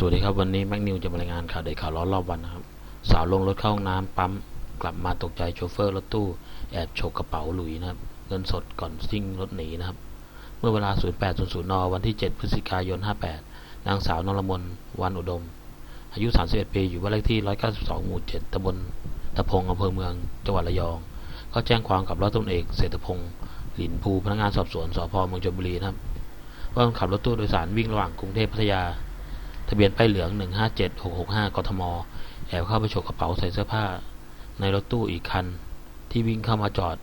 สวัสดีครับวันนี้แม็กนิวจะมารายงานข่าวเด็ดข่าวร้อนรอบวันนะครับ สาวลงรถเข้าห้องน้ำปั๊มกลับมาตกใจโชเฟอร์รถตู้แอบฉกกระเป๋าหลุยนะครับเงินสดก่อนซิ่งรถหนีนะครับ เมื่อเวลา 08.00 น วันที่ 7 พฤศจิกายน 58 นางสาวนรมนวันอุดม อายุ 31 ปีอยู่บ้านเลขที่ 192 หมู่ 7ตำบลตะพงอำเภอเมืองจังหวัดระยองก็แจ้งความกับร้อยตำรวจเอกเศรษฐพงศ์หลินภูพนักงานสอบสวนสพเมืองชลบุรีนะครับว่าขับรถตู้โดยสารวิ่งระหว่างกรุงเทพพัทยา ทะเบียนป้ายเหลือง 157665 กทม แอบเข้าไปฉกกระเป๋าใส่เสื้อผ้า ในรถตู้อีกคัน ที่วิ่งเข้ามาจอด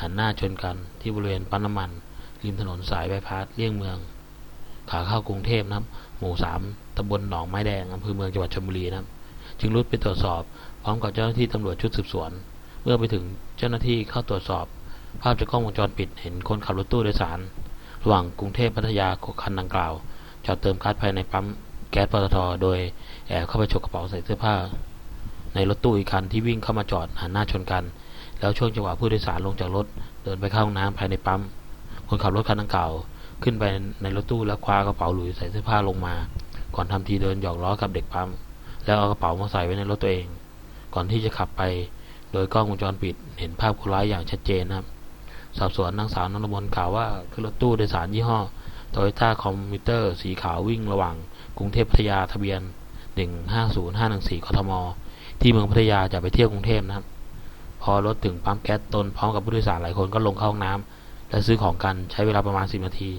หันหน้าชนกันที่บริเวณปั๊มน้ำมัน ริมถนนสายบายพาสเลี่ยงเมือง ขาเข้ากรุงเทพนะครับ หมู่ 3ตำบลหนองไม้แดงอำเภอเมืองจังหวัดชลบุรีนะครับ จึงรุดไปตรวจสอบ พร้อมกับเจ้าหน้าที่ตำรวจชุดสืบสวน เมื่อไปถึงเจ้าหน้าที่เข้าตรวจสอบ ภาพจากกล้องวงจรปิดเห็นคนขับรถตู้โดยสาร ระหว่างกรุงเทพพัทยาคันดังกล่าวจอดเติมก๊าซภายในปั๊ม แก๊สปตทโดยแอบเข้าไปฉกกระเป๋าใส่เสื้อผ้า ในรถตู้อีกคันที่วิ่งเข้ามาจอดหันหน้าชนกัน แล้วช่วงจังหวะผู้โดยสารลงจากรถเดินไปเข้าห้องน้ำภายในปั๊มคนขับรถคันดังกล่าวขึ้นไปในรถตู้แล้วคว้ากระเป๋าหลุยใส่เสื้อผ้าลงมา ก่อนทำทีเดินหยอกล้อกับเด็กปั๊มแล้วเอากระเป๋ามาใส่ไว้ในรถตัวเอง ก่อนที่จะขับไป โดยกล้องวงจรปิดเห็นภาพคนร้ายอย่างชัดเจนนะครับสอบสวนนางสาวนรมนกล่าวว่าขึ้นรถตู้โดยสารยี่ห้อ โตโยต้าคอมมิวเตอร์สีขาววิ่งระหว่างกรุงเทพพัทยาทะเบียน 150514กทม ที่เมืองพัทยาจะไปเที่ยวกรุงเทพนะครับ พอรถถึงปั๊มแก๊สตนพร้อมกับผู้โดยสารหลายคนก็ลงเข้าห้องน้ำและซื้อของกันใช้เวลาประมาณ 10 นาที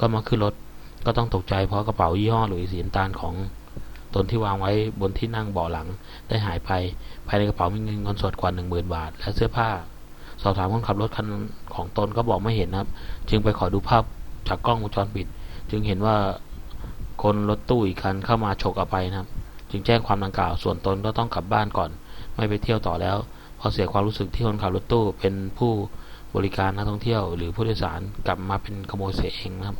ก็มาขึ้นรถก็ต้องตกใจเพราะกระเป๋ายี่ห้อหลุยสีน้ำตาลของตนที่วางไว้บนที่นั่งเบาะหลังได้หายไป ภายในกระเป๋ามีเงินเงินสดกว่า10,000บาท และเสื้อผ้า สอบถามคนขับรถคันของตนก็บอกไม่เห็นครับ จึงไปขอดูภาพ จากกล้องวงจรปิด จึงเห็นว่าคนรถตู้อีกคันเข้ามาฉกเอาไปนะครับ จึงแจ้งความดังกล่าวส่วนตนก็ต้องกลับบ้านก่อน ไม่ไปเที่ยวต่อแล้วเพราะเสียความรู้สึกที่คนขับรถตู้เป็นผู้บริการนักท่องเที่ยว หรือผู้โดยสารกลับมาเป็นขโมยเสียเองนะครับ